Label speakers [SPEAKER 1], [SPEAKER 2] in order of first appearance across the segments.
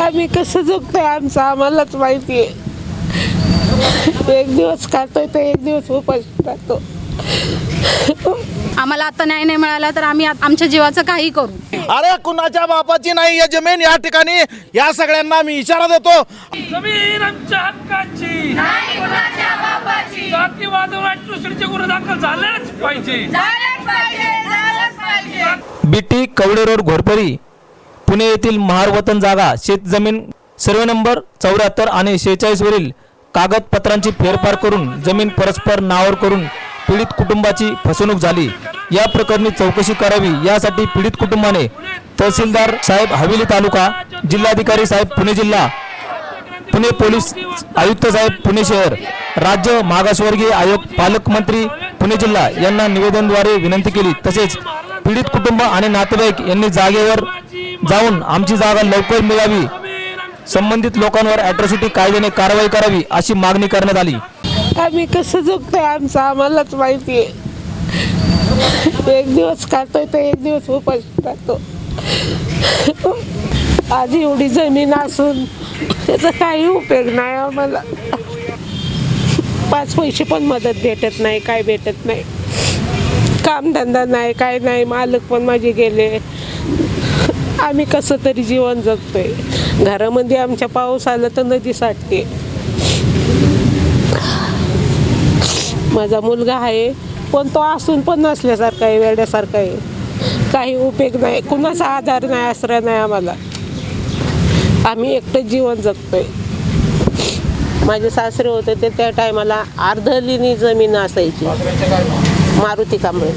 [SPEAKER 1] आम्ही कसं जगतोय आमचं आम्हालाच माहिती आहे. एक दिवस खातोय तर एक दिवस उपास राहतो.
[SPEAKER 2] आम्हाला आता न्याय नाही मिळाला तर आम्ही आत- आमच्या जीवाचं काही करू.
[SPEAKER 3] अरे कुणाच्या बापाची नाही या जमीन या ठिकाणी. या सगळ्यांना मी इशारा देतो.
[SPEAKER 4] जमीन आमच्या हक्काची. गुन्हे दाखल झालेच पाहिजे.
[SPEAKER 5] बीटी कवडे रोड घोरपरी पुणे येथील महारवतन जागा शेतजमीन सर्वे नंबर चौऱ्याहत्तर आणि शेहेचाळीसवरील कागदपत्रांची फेरफार करून जमीन परस्पर नावावर करून पीडित कुटुंबाची फसवणूक झाली. या प्रकरणी चौकशी करावी यासाठी पीडित कुटुंबाने तहसीलदार साहेब हवेली तालुका जिल्हाधिकारी साहेब पुणे जिल्हा पुणे पोलीस आयुक्त साहेब पुणे शहर राज्य मागासवर्गीय आयोग पालकमंत्री पुणे जिल्हा यांना निवेदनद्वारे विनंती केली. तसेच पीडित कुटुंब आणि नातेवाईक यांनी जागेवर जाऊन आमची जागा लवकर मिळावी. संबंधित लोकांवर अॅट्रॉसिटी कायद्याने कारवाई करावी अशी मागणी करण्यात आली.
[SPEAKER 1] आम्ही कसं जगतोय आमचं आम्हालाच माहिती आहे. एक दिवस खातोय तर एक दिवस उपास राहतो. आज एवढी जमीन असून त्याचा काही उपयोग नाही आम्हाला. पाच पैसे पण मदत भेटत नाही काय भेटत नाही. कामधंदा नाही काय नाही मालक पण माझे गेले. आम्ही कसं तरी जीवन जगतोय. घरामध्ये आमच्या पाऊस आला तर नदी साठते. माझा मुलगा आहे पण तो असून पण नसल्यासारखा आहे वेड्यासारखा आहे. काही उपयोग नाही कुणाचा आधार नाही आश्रय नाही आम्हाला. आम्ही एकटंच जीवन जगतोय. माझे सासरे होते ते त्या टायमाला अर्धलिनी जमीन असायची. मारुती कांबळे.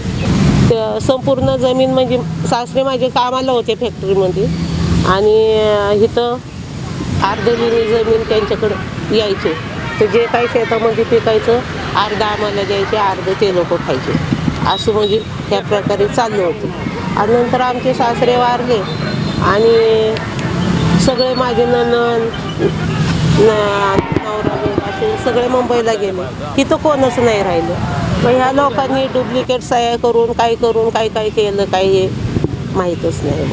[SPEAKER 1] तर संपूर्ण जमीन म्हणजे सासरे माझे कामाला होते फॅक्टरीमध्ये आणि इथं अर्धलिनी जमीन त्यांच्याकडं यायचे. तर जे काही शेतामध्ये पिकायचं अर्ध आम्हाला द्यायचे अर्ध ते लोक खायचे. असं म्हणजे त्या प्रकारे चाललं होतं. आणि नंतर आमचे सासरे वारले. आणि सगळे माझे ननन नवरा सगळे मुंबईला गेले. तिथं कोणच नाही राहिलं. मग ह्या लोकांनी डुप्लिकेट सह्या करून काय करून काय काय केलं काय हे माहीतच नाही.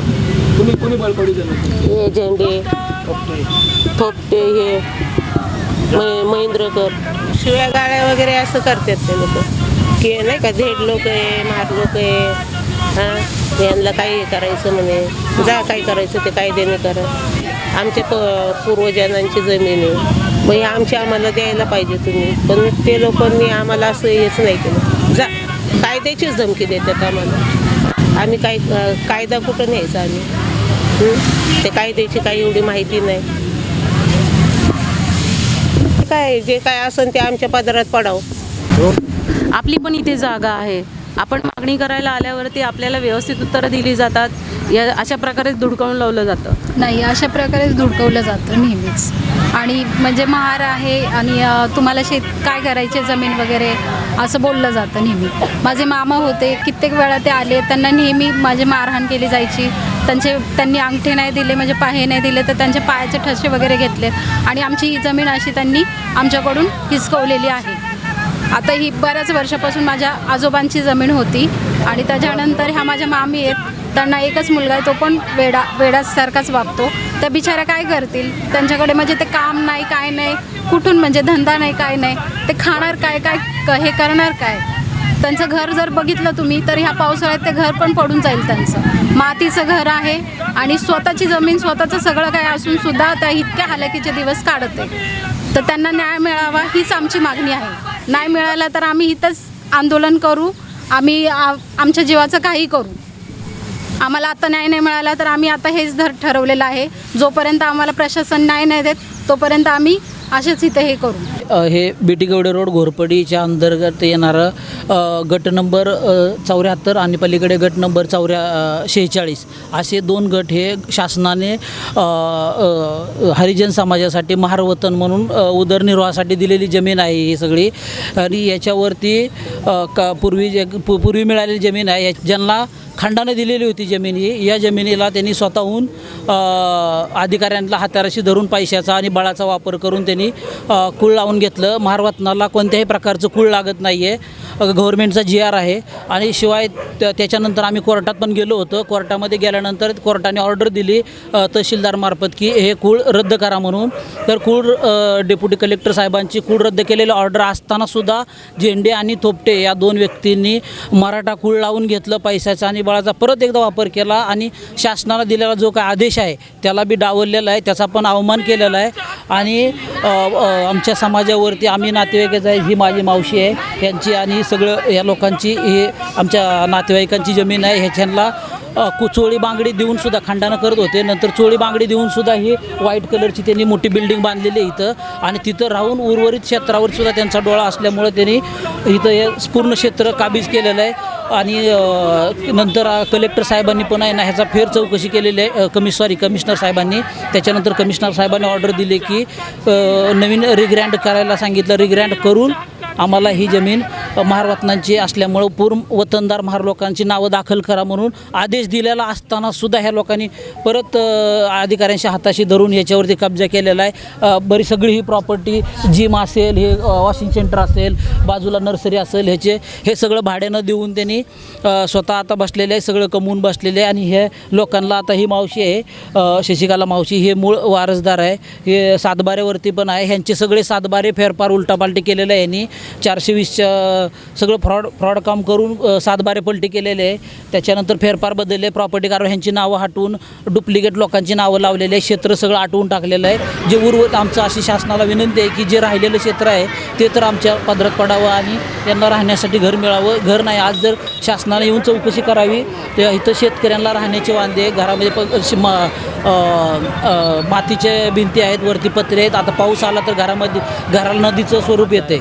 [SPEAKER 1] हे झेंडे थोपटे हे म- महेंद्रकर. शिव्या गाड्या वगैरे असं करतात ते लोक. की नाही का झेड लोक आहे मार लोक आहे हां? यांना काही करायचं म्हणे? जा काय करायचं ते कायद्याने करा. आमच्या प पूर्वजांची जमीन आहे. मग हे आमची आम्हाला द्यायला पाहिजे तुम्ही. पण ते लोकांनी आम्हाला असं हेच नाही केलं. जा कायद्याचीच धमकी देतात आम्हाला. आम्ही काय कायदा कुठं न्यायचा आम्ही? हं? ते कायद्याची काही एवढी माहिती नाही. काय जे काय असेल ते आमच्या पदरात पडावं.
[SPEAKER 6] आपली पण इथे जागा आहे. आपण मागणी करायला आल्यावरती आपल्याला व्यवस्थित उत्तरं दिली जातात. या अशा प्रकारे धुडकावून लावलं जातं.
[SPEAKER 2] नाही अशा प्रकारेच धुडकवलं जातं नेहमीच. आणि म्हणजे महार आहे आणि तुम्हाला शेत काय करायचे जमीन वगैरे असं बोललं जातं नेहमी. माझे मामा होते कित्येक वेळा ते आले त्यांना नेहमी माझे मारहाण केली जायची. त्यांचे त्यांनी अंगठे नाही दिले म्हणजे पाहे नाही दिले तर त्यांचे पायाचे ठसे वगैरे घेतले. आणि आमची ही जमीन अशी त्यांनी आमच्याकडून हिसकवलेली आहे. आता ही बऱ्याच वर्षापासून माझ्या आजोबांची जमीन होती आणि त्याच्यानंतर ह्या माझ्या मामी आहेत त्यांना एकच मुलगा आहे तो पण वेडा वेडासारखाच वागतो. त्या बिचाऱ्या काय करतील? त्यांच्याकडे म्हणजे ते काम नाही काय नाही. कुठून म्हणजे धंदा नाही काय नाही. ते खाणार काय काय क- हे करणार काय? त्यांचं घर जर बघितलं तुम्ही तर ह्या पावसाळ्यात ते घर पण पडून जाईल त्यांचं. मातीचं घर आहे आणि स्वतःची जमीन स्वतःचं सगळं काय असून सुद्धा त्या इतक्या हालाकीचे दिवस काढत आहे. तर त्यांना न्याय मिळावा हीच आमची मागणी आहे. नाही मिळाला तर आम्ही इथंच आंदोलन करू आम्ही आमच्या जीवाचं काही करू. आम्हाला आता न्याय नाही मिळाला तर आम्ही आता हेच धर ठरवलेलं आहे. जोपर्यंत आम्हाला प्रशासन न्याय नाही देत तोपर्यंत आम्ही असेच इथे हे करू.
[SPEAKER 7] हे बीटी गवडे रोड घोरपडीच्या अंतर्गत येणारं गट नंबर चौऱ्याहत्तर आणि पलीकडे गट नंबर चौऱ्या शेहेचाळीस असे दोन गट हे शासनाने हरिजन समाजासाठी महारवतन म्हणून उदरनिर्वाहासाठी दिलेली जमीन आहे ही सगळी. आणि याच्यावरती का पूर्वी जे पूर्वी मिळालेली जमीन आहे. या- ज्यांना खंडाने दिलेली होती जमीन. ही या जमिनीला त्यांनी स्वतःहून अधिकाऱ्यांना हाताराशी धरून पैशाचा आणि बळाचा वापर करून त्यांनी कुळ कूळ लावून घेतलं. महारवतनाला कोणत्याही प्रकारचं कूळ लागत नाही आहे गव्हर्मेंटचा जी आर आहे. आणि शिवाय त्या- त्याच्यानंतर आम्ही कोर्टात पण गेलो होतो. कोर्टामध्ये गेल्यानंतर कोर्टाने ऑर्डर दिली तहसीलदारमार्फत की हे कूळ रद्द करा म्हणून. तर कूळ डेप्युटी कलेक्टर साहेबांची कूळ रद्द केलेली ऑर्डर असतानासुद्धा झेंडे आणि थोपटे या दोन व्यक्तींनी मराठा कूळ लावून घेतलं पैशाचा आणि बळाचा परत एकदा वापर केला आणि शासनाला दिलेला जो काय आदेश आहे त्याला बी डावललेला आहे. त्याचा पण अवमान केलेला आहे. आणि आमच्या समाजावरती आम्ही नातेवाईकच आहे ही माझी मावशी आहे. यांची आणि सगळं या लोकांची हे आमच्या नातेवाईकांची जमीन आहे ह्याच्यांना चोळी बांगडी देऊन सुद्धा खंडानं करत होते. नंतर चोळी बांगडी देऊन सुद्धा ही व्हाईट कलरची त्यांनी मोठी बिल्डिंग बांधलेली आहे इथं. आणि तिथं राहून उर्वरित क्षेत्रावर सुद्धा त्यांचा डोळा असल्यामुळे त्यांनी इथं हे पूर्ण क्षेत्र काबीज केलेलं आहे. आणि नंतर कलेक्टर साहेबांनी पण आहे ना ह्याचा फेर चौकशी केलेली आहे. अ, कमी सॉरी कमिशनर साहेबांनी. त्याच्यानंतर कमिशनर साहेबांनी ऑर्डर दिली की नवीन रिग्रँड करायला सांगितलं. रिग्रँड करून आम्हाला ही जमीन महारवतनांची असल्यामुळं पूर्व वतनदार महार लोकांची नावं दाखल करा म्हणून आदेश दिलेला असताना सुद्धा ह्या लोकांनी परत अधिकाऱ्यांच्या हाताशी धरून याच्यावरती कब्जा केलेला आहे. बरी सगळी ही प्रॉपर्टी जिम असेल हे वॉशिंग सेंटर असेल बाजूला नर्सरी असेल ह्याचे हे सगळं भाड्यानं देऊन त्यांनी स्वतः आता बसलेले आहे सगळं कमवून बसलेले आहे. आणि हे लोकांना आता ही मावशी आहे शशिकाला मावशी हे मूळ वारसदार आहे. हे सातबाऱ्यावरती पण आहे. ह्यांचे सगळे सातबारे फेरफार उलटापालटी केलेलं आहे यांनी. चारशे वीसच्या सगळं फ्रॉड फ्रॉड काम करून सातबारे पलटी केलेले आहे. त्याच्यानंतर फेरफार बदलले प्रॉपर्टी कारभार ह्यांची नावं हटवून डुप्लिकेट लोकांची नावं लावलेली आहे क्षेत्र सगळं आटवून टाकलेलं आहे. जे उर्वरित आमचं अशी शासनाला विनंती आहे की जे राहिलेलं क्षेत्र आहे ते तर आमच्या पदरात पडावं आणि त्यांना राहण्यासाठी घर मिळावं. घर नाही आज जर शासनाला येऊन चौकशी करावी तर इथं शेतकऱ्यांना राहण्याचे वांदे घरामध्ये प श- म- मातीचे भिंती आहेत वरती पत्रे आहेत. आता पाऊस आला तर घरामध्ये घराला नदीचं स्वरूप येते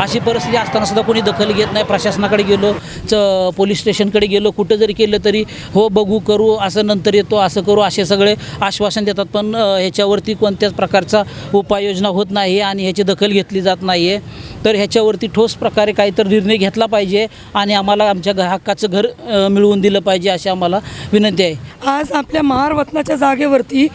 [SPEAKER 7] अशी परिस्थिती असताना सुद्धा कोणी दखल घेत नाही प्रशासनाकडे गेलो च पोलीस स्टेशनकडे गेलो कुठं जरी केलं तरी हो बघू करू असं नंतर येतो असं करू असे सगळे आश्वासन देतात. पण ह्याच्यावरती कोणत्याच प्रकारचा उपाययोजना होत नाही आणि ह्याची दखल घेतली जात नाही आहे तर ह्याच्यावरती ठोस प्रकारे काहीतरी निर्णय घेतला पाहिजे आणि आम्हाला आमच्या घ- हक्काचं घर मिळवून दिलं पाहिजे अशी आम्हाला विनंती आहे.
[SPEAKER 8] आज आपल्या महारवतनाच्या जागेवरती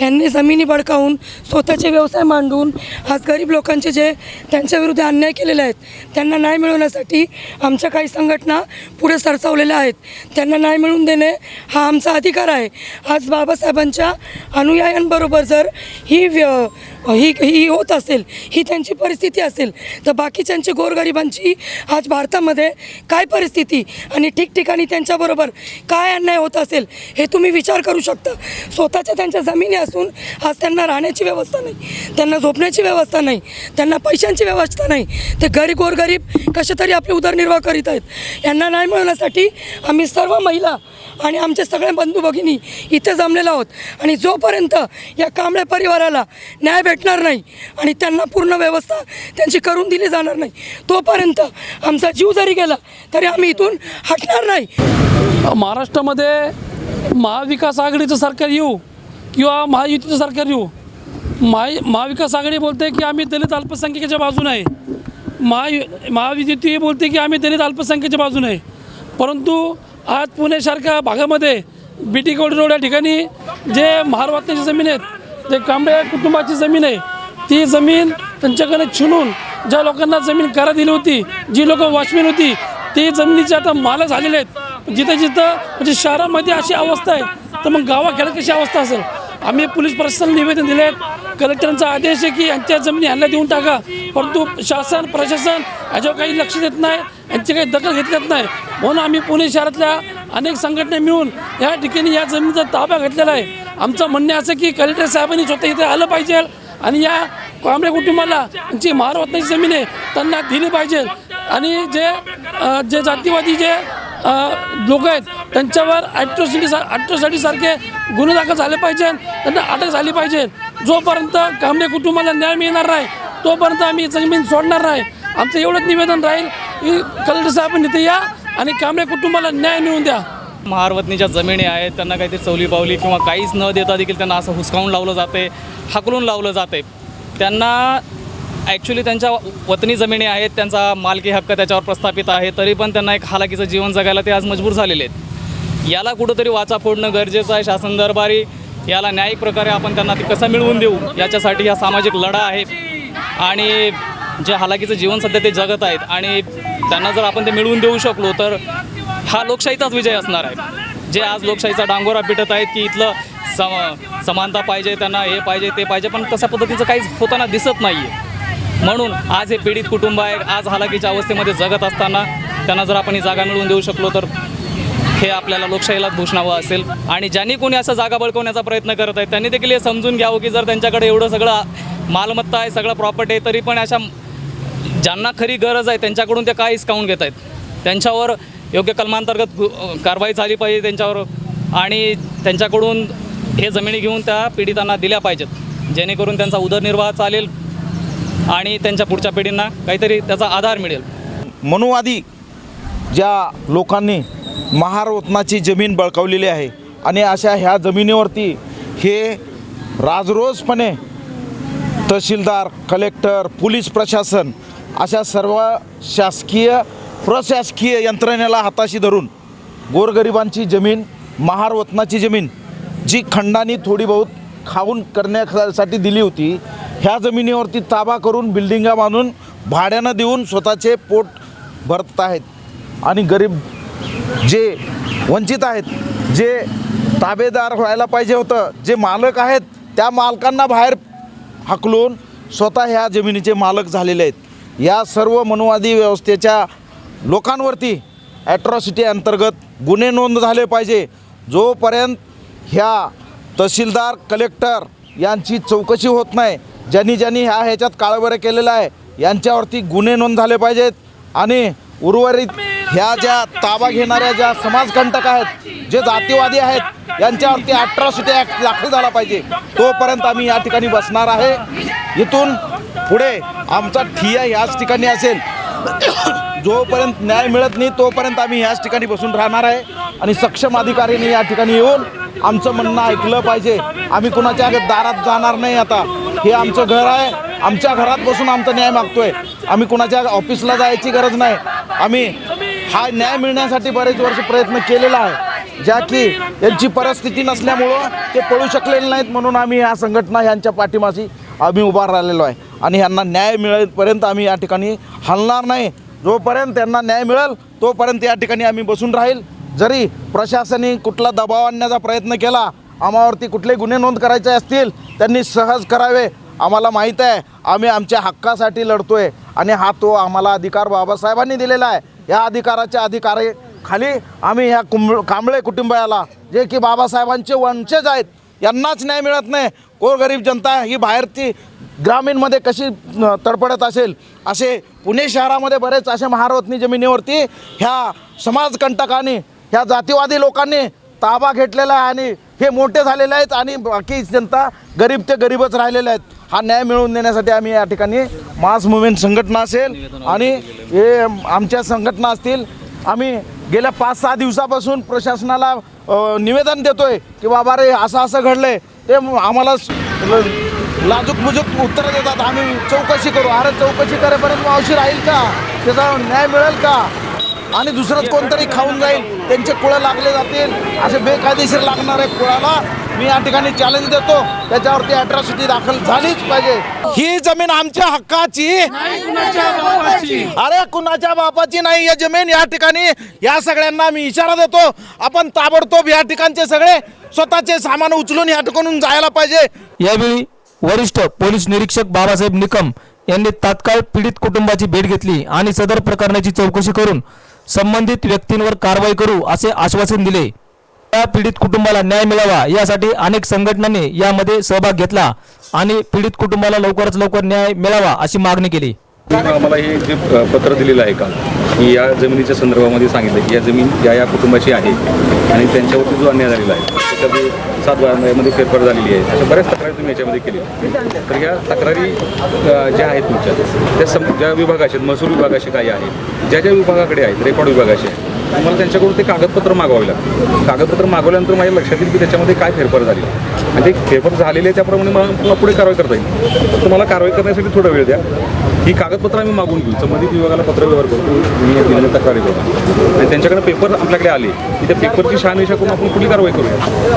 [SPEAKER 8] यांनी जमिनी बडकावून स्वतःचे व्यवसाय मांडून आज गरीब लोकांचे जे त्यांच्या विरुद्ध अन्याय केलेले आहेत त्यांना न्याय मिळवण्यासाठी आमच्या काही संघटना पुढे सरसावलेल्या आहेत. त्यांना न्याय मिळवून देणे हा आमचा अधिकार आहे. आज बाबासाहेबांच्या अनुयायांबरोबर जर ही व्य ही ही होत असेल ही त्यांची परिस्थिती असेल तर बाकीच्यांची गोरगरिबांची आज भारतामध्ये काय परिस्थिती आणि ठिकठिकाणी त्यांच्याबरोबर काय अन्याय होत असेल हे तुम्ही विचार करू शकता. स्वतःच्या त्यांच्या जमिनी असून आज त्यांना राहण्याची व्यवस्था नाही त्यांना झोपण्याची व्यवस्था नाही त्यांना पैशांची व्यवस्था नाही. ते गरीब गोरगरीब कसे तरी आपले उदरनिर्वाह करीत आहेत. यांना न्याय मिळवण्यासाठी आम्ही सर्व महिला आणि आमचे सगळे बंधू भगिनी इथे जमलेलो आहोत. आणि जोपर्यंत या कांबळे परिवाराला न्याय भेटणार नाही आणि त्यांना पूर्ण व्यवस्था त्यांची करून दिली जाणार नाही. तोपर्यंत आमचा जीव जरी गेला तरी आम्ही इथून हटणार नाही.
[SPEAKER 4] महाराष्ट्रामध्ये महाविकास आघाडीचं सरकार येऊ किंवा महायुतीचं सरकार येऊ महा महाविकास आघाडी बोलते की आम्ही दलित अल्पसंख्येच्या बाजूने आहे. महायु महाविद्युती बोलते की आम्ही दलित अल्पसंख्येच्या बाजूने आहे. परंतु आज पुण्यासारख्या भागामध्ये बी टी कवडी रोड या ठिकाणी जे महारवात्याची जमीन आहेत जे कांबळे कुटुंबाची जमीन आहे. ती जमीन त्यांच्याकडे छिनून ज्या लोकांना जमीन करा दिली होती जी लोक वॉचमॅन होती ते जमिनीचे आता मालक झालेले आहेत. जिथं जिथं म्हणजे शहरामध्ये अशी अवस्था आहे तर मग गावाखेड्यात कशी अवस्था असेल? आम्ही पोलीस प्रशासनाला निवेदन दिले आहेत. कलेक्टरांचा आदेश आहे की यांच्या जमिनी यांना देऊन टाका. परंतु शासन प्रशासन याच्यावर काही लक्ष देत नाही यांची काही दखल घेतली जात नाही. म्हणून आम्ही पुणे शहरातल्या अनेक संघटना मिळून या ठिकाणी या जमिनीचा ताबा घेतलेला आहे. आमचं म्हणणं असं की कलेक्टर साहेबांनी स्वतः इथे आलं पाहिजे आणि या कांबळे कुटुंबाला यांची नाही जमीन आहे त्यांना दिली पाहिजे. आणि जे जे जातीवादी जे लोक आहेत त्यांच्यावर ॲट्रोसिटी ॲट्रोसिटी सारखे गुन्हे दाखल झाले पाहिजे त्यांना अटक झाली पाहिजे. जोपर्यंत कांबळे कुटुंबाला न्याय मिळणार नाही तोपर्यंत आम्ही जमीन सोडणार नाही. आमचं एवढंच निवेदन राहील की कलेक्टर साहेबांनी इथे या आणि कांबळे कुटुंबाला न्याय मिळवून द्या.
[SPEAKER 9] महारवतनीच्या जमिनी आहेत त्यांना काहीतरी चवली पावली किंवा काहीच न देता देखील त्यांना असं हुसकावून लावलं जाते हाकलून लावलं जाते. त्यांना ॲक्च्युली त्यांच्या वतनी जमिनी आहेत त्यांचा मालकी हक्क त्याच्यावर प्रस्थापित आहे तरी पण त्यांना एक हालाकीचं जीवन जगायला ते आज मजबूर झालेले आहेत. याला कुठंतरी वाचा फोडणं गरजेचं आहे शासन दरबारी. याला न्यायिक प्रकारे आपण त्यांना ते कसं मिळवून देऊ याच्यासाठी हा सामाजिक लढा आहे. आणि जे हालाकीचं जीवन सध्या ते जगत आहेत आणि त्यांना जर आपण ते मिळवून देऊ शकलो तर हा लोकशाहीचाच विजय असणार आहे. जे आज लोकशाहीचा डांगोरा पिटत आहेत की इथलं सम समानता पाहिजे त्यांना हे पाहिजे ते पाहिजे पण तशा पद्धतीचं काहीच होताना दिसत नाही आहे म्हणून आज हे पीडित कुटुंब आहे आज हालाकीच्या अवस्थेमध्ये जगत असताना त्यांना जर आपण ही जागा मिळवून देऊ शकलो तर हे आपल्याला लोकशाहीलाच भूषणावं असेल. आणि ज्यांनी कोणी असं जागा बळकवण्याचा प्रयत्न करत आहेत त्यांनी देखील हे समजून घ्यावं की जर त्यांच्याकडे एवढं सगळं मालमत्ता आहे सगळं प्रॉपर्टी आहे तरी पण अशा ज्यांना खरी गरज आहे त्यांच्याकडून ते काय हिसकावून घेत आहेत? त्यांच्यावर योग्य कलमांतर्गत कारवाई झाली पाहिजे त्यांच्यावर आणि त्यांच्याकडून हे जमिनी घेऊन त्या पीडितांना दिल्या पाहिजेत जेणेकरून त्यांचा उदरनिर्वाह चालेल आणि त्यांच्या पुढच्या पिढींना काहीतरी त्याचा आधार मिळेल.
[SPEAKER 3] मनुवादी ज्या लोकांनी महारत्नाची जमीन बळकावलेली आहे आणि अशा ह्या जमिनीवरती हे राजरोजपणे तहसीलदार कलेक्टर पोलीस प्रशासन अशा सर्व शासकीय प्रशासकीय यंत्रणेला हाताशी धरून गोरगरिबांची जमीन महार वतनाची जमीन जी खंडानी थोडी बहुत खाऊन करण्यासाठी दिली होती ह्या जमिनीवरती ताबा करून बिल्डिंगा बांधून भाड्यानं देऊन स्वतःचे पोट भरत आहेत. आणि गरीब जे वंचित आहेत जे ताबेदार व्हायला पाहिजे होतं जे मालक आहेत त्या मालकांना बाहेर हाकलून स्वतः ह्या जमिनीचे मालक झालेले आहेत. या सर्व मनुवादी व्यवस्थेच्या लोकांवरती ॲट्रॉसिटी अंतर्गत गुन्हे नोंद झाले पाहिजे. जोपर्यंत ह्या तहसीलदार कलेक्टर यांची चौकशी होत नाही ज्यांनी ज्यांनी ह्या ह्याच्यात काळबरं केलेलं आहे यांच्यावरती गुन्हे नोंद झाले पाहिजेत. आणि उर्वरित ह्या ज्या ताबा घेणाऱ्या ज्या समाजकंटक आहेत जे जातीवादी आहेत यांच्यावरती ॲट्रॉसिटी ॲक्ट दाखल झाला पाहिजे. तोपर्यंत आम्ही या ठिकाणी बसणार आहे. इथून पुढे आमचा ठिया ह्याच ठिकाणी असेल. जोपर्यंत न्याय मिळत नाही तोपर्यंत आम्ही ह्याच ठिकाणी बसून राहणार आहे. आणि सक्षम अधिकाऱ्यांनी या ठिकाणी येऊन आमचं म्हणणं ऐकलं पाहिजे. आम्ही कुणाच्या दारात जाणार नाही आता. हे आमचं घर आहे. आमच्या घरात बसून आमचा न्याय मागतोय. आम्ही कुणाच्या ऑफिसला जायची गरज नाही. आम्ही हा न्याय मिळण्यासाठी बरेच वर्ष प्रयत्न केलेला आहे. ज्या की यांची परिस्थिती नसल्यामुळं ते पळू शकलेले नाहीत म्हणून आम्ही ह्या संघटना ह्यांच्या पाठीमाशी आम्ही उभा राहिलेलो आहे. आणि ह्यांना न्याय मिळेपर्यंत आम्ही या ठिकाणी हलणार नाही. जोपर्यंत त्यांना न्याय मिळेल तोपर्यंत या ठिकाणी आम्ही बसून राहील. जरी प्रशासनाने कुठला दबाव आणण्याचा प्रयत्न केला आम्हावरती कुठले गुन्हे नोंद करायचे असतील त्यांनी सहज करावे. आम्हाला माहीत आहे आम्ही आमच्या हक्कासाठी लढतोय आणि हा तो आम्हाला अधिकार बाबासाहेबांनी दिलेला आहे. या अधिकाराच्या अधिकारी खाली आम्ही ह्या कुंब कांबळे कुटुंबाला जे की बाबासाहेबांचे वंशज आहेत यांनाच न्याय मिळत नाही. गोरगरीब जनता ही बाहेरची ग्रामीणमध्ये कशी तडफडत तडपडत असेल असे पुणे शहरामध्ये बरेच असे महारवतनी जमिनीवरती ह्या समाजकंटकांनी ह्या जातीवादी लोकांनी ताबा घेतलेला आहे आणि हे मोठे झालेले आहेत आणि बाकी जनता गरीब ते गरीबच राहिलेले आहेत. हा न्याय मिळवून देण्यासाठी आम्ही या ठिकाणी मास मुवमेंट संघटना असेल आणि हे आमच्या संघटना असतील. आम्ही गेल्या पाच सहा दिवसापासून प्रशासनाला निवेदन देतोय की बाबा रे असं असं घडलंय. ते आम्हाला लाजूक बुजूक उत्तरं देतात. आम्ही चौकशी करू. अरे चौकशी करेपर्यंत मावशी राहील का? त्याचा न्याय मिळेल का? आणि दुसरंच कोणतरी खाऊन जाईल. त्यांचे कुळं लागले जातील. असे बेकायदेशीर लागणारे कुळाला मी या ठिकाणी चॅलेंज देतो. त्याच्यावरती अट्रॉसिटी दाखल झालीच पाहिजे. ही जमीन आमच्या हक्काची? अरे कुणाच्या बापाची नाही. या जमीन या ठिकाणी. या सगळ्यांना मी इशारा देतो. आपण ताबडतोब या ठिकाणचे सगळे स्वतःचे सामान उचलून या ठिकाणून जायला पाहिजे.
[SPEAKER 5] यावेळी वरिष्ठ पोलीस निरीक्षक बाबासाहेब निकम यांनी तात्काळ पीडित कुटुंबाची भेट घेतली आणि सदर प्रकरणाची चौकशी करून संबंधित व्यक्तींवर कारवाई करू असे आश्वासन दिले. त्या पीडित कुटुंबाला न्याय मिळावा यासाठी अनेक संघटनांनी यामध्ये सहभाग घेतला आणि पीडित कुटुंबाला लवकरच लवकर न्याय मिळावा अशी मागणी केली.
[SPEAKER 10] आम्हाला हे जे पत्र दिलेलं आहे का? की या जमिनीच्या संदर्भामध्ये सांगितलं की या जमीन या या कुटुंबाची आहे आणि त्यांच्यावरती जो अन्याय झालेला आहे त्याच्यामध्ये सात मध्ये फेरफार झालेली आहे अशा बऱ्याच तक्रारी तुम्ही याच्यामध्ये केली तर या तक्रारी ज्या आहेत तुमच्या त्या सम ज्या विभागाचे महसूल विभागाचे काही आहेत ज्या ज्या विभागाकडे आहेत रेकॉर्ड विभागाचे आहेत तुम्हाला त्यांच्याकडून ते कागदपत्र मागवावे लागतं कागदपत्र मागवल्यानंतर माझ्या लक्षात येईल की त्याच्यामध्ये काय फेरफार झाली आणि ते फेरफार झालेले आहे त्याप्रमाणे मला पुढे कारवाई करता येईल. तर तुम्हाला कारवाई करण्यासाठी थोडा वेळ द्या. ही कागदपत्र आम्ही मागून घेऊ. संबंधित विभागाला पत्रव्यवहार करतो. मी दिलेल्या तक्रारी करतो आणि त्यांच्याकडे पेपर आपल्याकडे आले. की त्या पेपरची शहानिशा करून आपण पुढील कारवाई करूया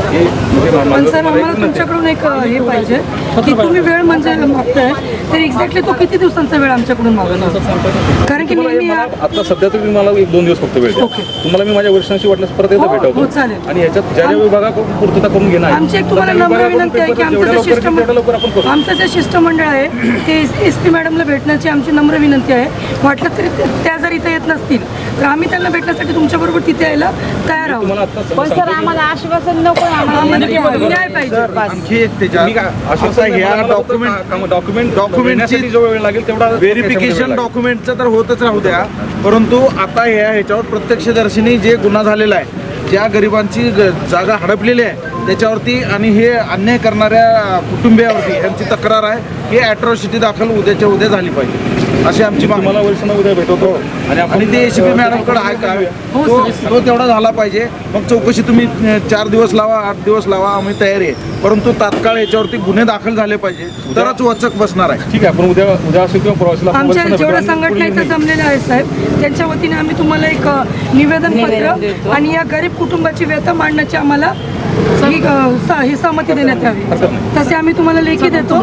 [SPEAKER 10] हे म्हणजे मा-
[SPEAKER 8] सर आम्हाला. तुमच्याकडून एक हे पाहिजे की तुम्ही वेळ म्हणजे मागताय. तर एक्झॅक्टली तो किती दिवसांचा वेळ आमच्याकडून मागणार कारण की
[SPEAKER 10] हे मला आता सध्या तरी मला एक दोन दिवस फक्त वेळ तुम्हाला मी माझ्या वर्षांशी वाटल्यास परत एकदा
[SPEAKER 8] हो, हो,
[SPEAKER 10] भेटवतो
[SPEAKER 8] चालेल.
[SPEAKER 10] आणि ह्याच्यात ज्या ज्या विभागाकडून पूर्तता करून घेणार
[SPEAKER 8] आमची एक तुम्हाला नम्र विनंती आहे की आमचं जे शिष्टमंडळ आमचं जे शिष्टमंडळ आहे ते एस पी मॅडमला भेटण्याची आमची नम्र विनंती आहे. वाटलं तरी त्या जर इथे येत नसतील तर आम्ही त्यांना भेटण्यासाठी तुमच्याबरोबर तिथे यायला तयार आहोत.
[SPEAKER 6] पण सर आम्हाला आश्वासन नको
[SPEAKER 8] आम्हाला न्याय पाहिजे.
[SPEAKER 3] आणखी एक त्याच्यात
[SPEAKER 10] मी काय-
[SPEAKER 3] असं
[SPEAKER 10] असं
[SPEAKER 3] आहे, ह्या
[SPEAKER 10] डॉक्युमेंट
[SPEAKER 3] डॉक्युमेंट डॉक्युमेंटची
[SPEAKER 10] जो वेळ लागेल तेवढा
[SPEAKER 3] व्हेरिफिकेशन डॉक्युमेंटचं तर होतच राहू द्या. परंतु आता ह्या ह्याच्यावर प्रत्यक्षदर्शनी जे गुन्हा झालेला आहे ज्या गरिबांची ग- जागा हडपलेली आहे त्याच्यावरती आणि हे अन्याय करणाऱ्या कुटुंबियावरती यांची तक्रार आहे की अॅट्रॉसिटी दाखल उद्याच्या उद्या झाली पाहिजे. अशी आमची मागणी.
[SPEAKER 10] तुम्हाला वर्षांना उद्या भेटवतो आणि आपण
[SPEAKER 3] आणि ते एसीपी मॅडमकडे आहे का तो तो तेवढा झाला पाहिजे. मग चौकशी तुम्ही चार दिवस लावा आठ दिवस लावा आम्ही तयारी आहे. परंतु तात्काळ याच्यावरती गुन्हे दाखल झाले पाहिजे. तरच वचक बसणार आहे.
[SPEAKER 10] ठीक आहे आपण उद्या उद्या असेल किंवा प्रवासीला
[SPEAKER 8] आमच्या जेवढ्या संघटना इथं जमलेल्या आहेत साहेब त्यांच्या वतीने आम्ही तुम्हाला एक निवेदन पत्र आणि या गरीब कुटुंबाची व्यथा मांडण्याची आम्हाला ही सहमती देण्यात यावी. तसे आम्ही तुम्हाला लेखी देतो.